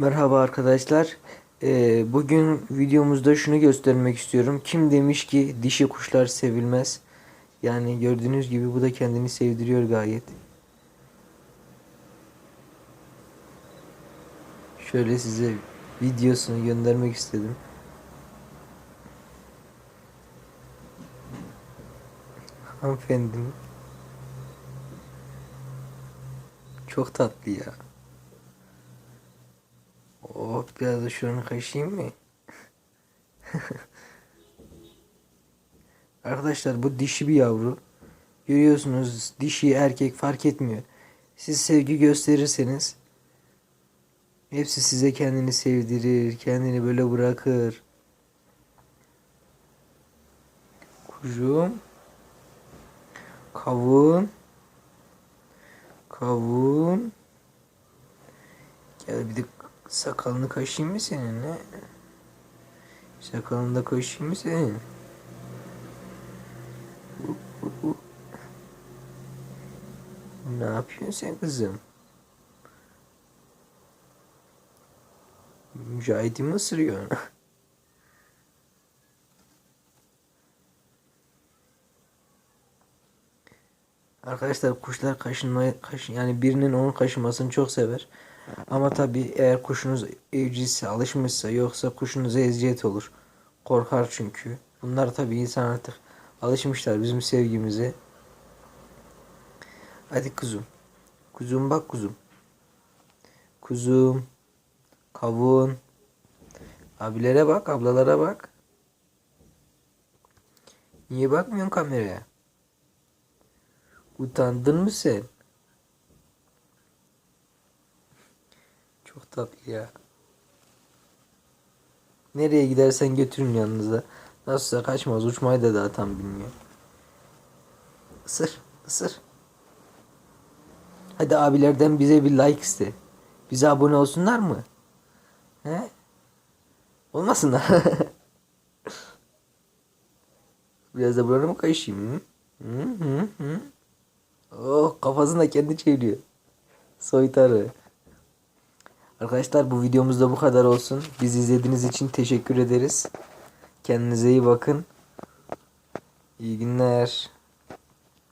Merhaba arkadaşlar. Ee, bugün videomuzda şunu göstermek istiyorum. Kim demiş ki dişi kuşlar sevilmez? Yani gördüğünüz gibi bu da kendini sevdiriyor gayet. Şöyle size videosunu göndermek istedim. Hanımefendim. Çok tatlı ya. Oh biraz da şuranı kaşıyım mı? Arkadaşlar bu dişi bir yavru. Görüyorsunuz dişi erkek fark etmiyor. Siz sevgi gösterirseniz hepsi size kendini sevdirir, kendini böyle bırakır. Kuşum. Kavun. Kavun. Gel bir de sakalını kaşıyım mı senin ne? Sakalını da kaşıyım mı senin? Ne yapıyorsun sen kızım? Mücahit'i mi ısırıyorsun? Arkadaşlar kuşlar kaşınmayı kaşın yani birinin onun kaşımasını çok sever. Ama tabi eğer kuşunuz evciyse, alışmışsa yoksa kuşunuza eziyet olur. Korkar çünkü. Bunlar tabi insan artık alışmışlar bizim sevgimize. Hadi kuzum. Kuzum bak kuzum. Kuzum. Kavun. Abilere bak, ablalara bak. Niye bakmıyorsun kameraya? Utandın mı sen? Çok tatlı ya. Nereye gidersen götürün yanınıza. Nasılsa kaçmaz. Uçmayı da daha tam bilmiyor. Isır. ısır. Hadi abilerden bize bir like iste. Bize abone olsunlar mı? He? Olmasınlar. Biraz da buranı mı kaşıyım? Hı? Hı hı hı. Oh kafasını da kendi çeviriyor. Soytarı. Arkadaşlar bu videomuzda bu kadar olsun. Biz izlediğiniz için teşekkür ederiz. Kendinize iyi bakın. İyi günler.